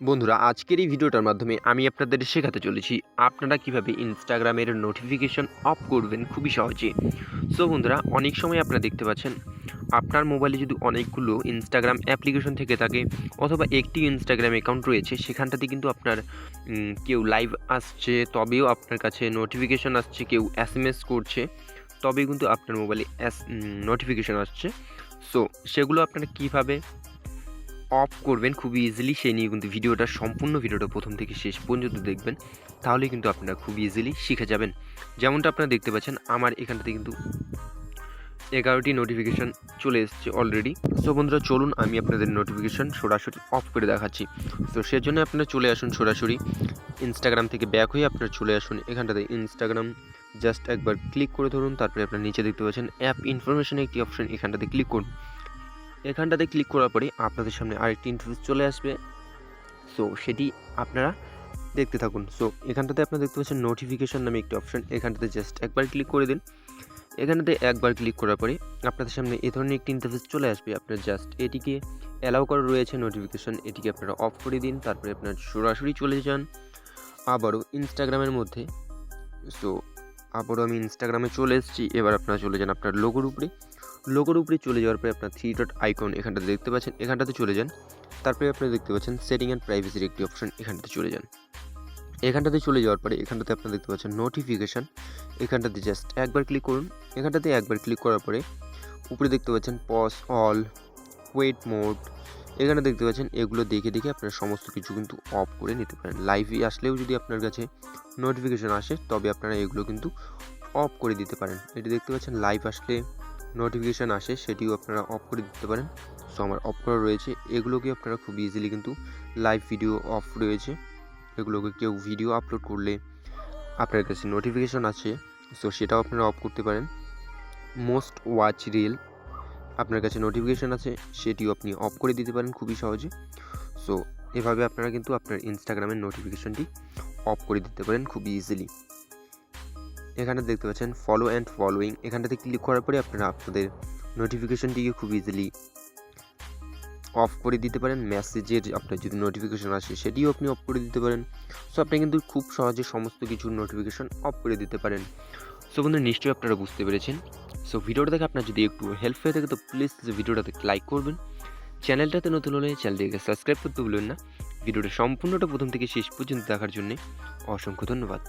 বন্ধুরা, আজকের এই ভিডিওটার মাধ্যমে আমি আপনাদের শেখাতে চলেছি, আপনারা কীভাবে ইনস্টাগ্রামের নোটিফিকেশন অফ করবেন খুবই সহজে। সো বন্ধুরা, অনেক সময় আপনারা দেখতে পাচ্ছেন, আপনার মোবাইলে যদি অনেকগুলো ইনস্টাগ্রাম অ্যাপ্লিকেশন থেকে থাকে, অথবা একটি ইনস্টাগ্রাম অ্যাকাউন্ট রয়েছে, সেখানটাতে কিন্তু আপনার কেউ লাইভ আসছে, তবেও আপনার কাছে নোটিফিকেশন আসছে, কেউ এস এম এস করছে তবেই কিন্তু আপনার মোবাইলে এস নোটিফিকেশন আসছে। সো সেগুলো আপনারা কীভাবে অফ করবেন খুবই ইজিলি সেই নিয়ে কিন্তু ভিডিওটা, সম্পূর্ণ ভিডিওটা প্রথম থেকে শেষ পর্যন্ত দেখবেন, তাহলে কিন্তু আপনারা খুব ইজিলি শিখে যাবেন। যেমনটা আপনারা দেখতে পাচ্ছেন, আমার এখানটাতে কিন্তু এগারোটি নোটিফিকেশান চলে এসেছে অলরেডি সো বন্ধুরা, চলুন আমি আপনাদের নোটিফিকেশান সরাসরি অফ করে দেখাচ্ছি। তো সেজন্য আপনারা চলে আসুন সরাসরি ইনস্টাগ্রাম থেকে ব্যাক হয়ে আপনারা চলে আসুন এখানটাতে ইনস্টাগ্রাম জাস্ট একবার ক্লিক করে ধরুন, তারপরে আপনারা নিচে দেখতে পাচ্ছেন অ্যাপ ইনফরমেশনে একটি অপশন এখানটাতে ক্লিক করুন। এখানটাতে ক্লিক করার পরে আপনাদের সামনে আরেকটি ইন্টারফেস চলে আসবে। সো সেটি আপনারা দেখতে থাকুন। সো এখানটাতে আপনারা দেখতে পাচ্ছেন নোটিফিকেশন নামে একটি অপশন এখানটাতে জাস্ট একবার ক্লিক করে দিন। এখানটাতে একবার ক্লিক করার পরে আপনাদের সামনে এ ধরনের একটি ইন্টারফেস চলে আসবে। আপনার জাস্ট এটিকে অ্যালাউ করা রয়েছে নোটিফিকেশন এটিকে আপনারা অফ করে দিন। তারপরে আপনার সরাসরি চলে যান। আবারও ইনস্টাগ্রামের মধ্যে। সো আবারও আমি ইনস্টাগ্রামে চলে এসেছি। এবার আপনারা চলে যান আপনার লোগোর উপরে। লোগোর উপরে চলে যাওয়ার পরে আপনার থ্রি ডট আইকন এখানটাতে দেখতে পাচ্ছেন, এখানটাতে চলে যান। তারপরে আপনারা দেখতে পাচ্ছেন সেটিং অ্যান্ড প্রাইভেসির একটি অপশন এখানটাতে চলে যান। এখানটাতে চলে যাওয়ার পরে এখানটাতে আপনারা দেখতে পাচ্ছেন নোটিফিকেশান এখানটাতে জাস্ট একবার ক্লিক করুন। এখানটাতে একবার ক্লিক করার পরে উপরে দেখতে পাচ্ছেন পজ অল ওয়েট মোড এখানে দেখতে পাচ্ছেন এগুলো দেখে দেখে আপনারা সমস্ত কিছু কিন্তু অফ করে নিতে পারেন। লাইভে আসলেও যদি আপনার কাছে নোটিফিকেশান আসে, তবে আপনারা এগুলো কিন্তু অফ করে দিতে পারেন। এটি দেখতে পাচ্ছেন লাইভ আসলে নোটিফিকেশান আসে, সেটিও আপনারা অফ করে দিতে পারেন। সো আমার অফ করা রয়েছে। এগুলোকে আপনারা খুব ইজিলি কিন্তু লাইভ ভিডিও অফ রয়েছে। এগুলোকে কেউ ভিডিও আপলোড করলে আপনার কাছে নোটিফিকেশান আছে সো সেটাও আপনারা অফ করতে পারেন। মোস্ট ওয়াচ রিল আপনার কাছে নোটিফিকেশান আছে, সেটিও আপনি অফ করে দিতে পারেন খুবই সহজে। সো এভাবে আপনারা কিন্তু আপনার ইনস্টাগ্রামের নোটিফিকেশানটি অফ করে দিতে পারেন খুবই ইজিলি এখানে দেখতে পাচ্ছেন ফলো অ্যান্ড ফলোয়িং এখানটাতে ক্লিক করার পরে আপনারা আপনাদের নোটিফিকেশনটিকে খুব ইজিলি অফ করে দিতে পারেন। মেসেজের আপনার যদি নোটিফিকেশন আসে, সেটিও আপনি অফ করে দিতে পারেন। সো আপনি কিন্তু খুব সহজে সমস্ত কিছুর নোটিফিকেশন অফ করে দিতে পারেন। সো বন্ধু নিশ্চয়ই আপনারা বুঝতে পেরেছেন। সো ভিডিওটা দেখে আপনার যদি একটু হেল্প হয়ে থাকে, তো প্লিজ ভিডিওটাতে লাইক করবেন। চ্যানেলটাতে নতুন হলে চ্যানেলটিকে সাবস্ক্রাইব করতে ভুলবেন না। ভিডিওটা সম্পূর্ণটা প্রথম থেকে শেষ পর্যন্ত দেখার জন্য অসংখ্য ধন্যবাদ।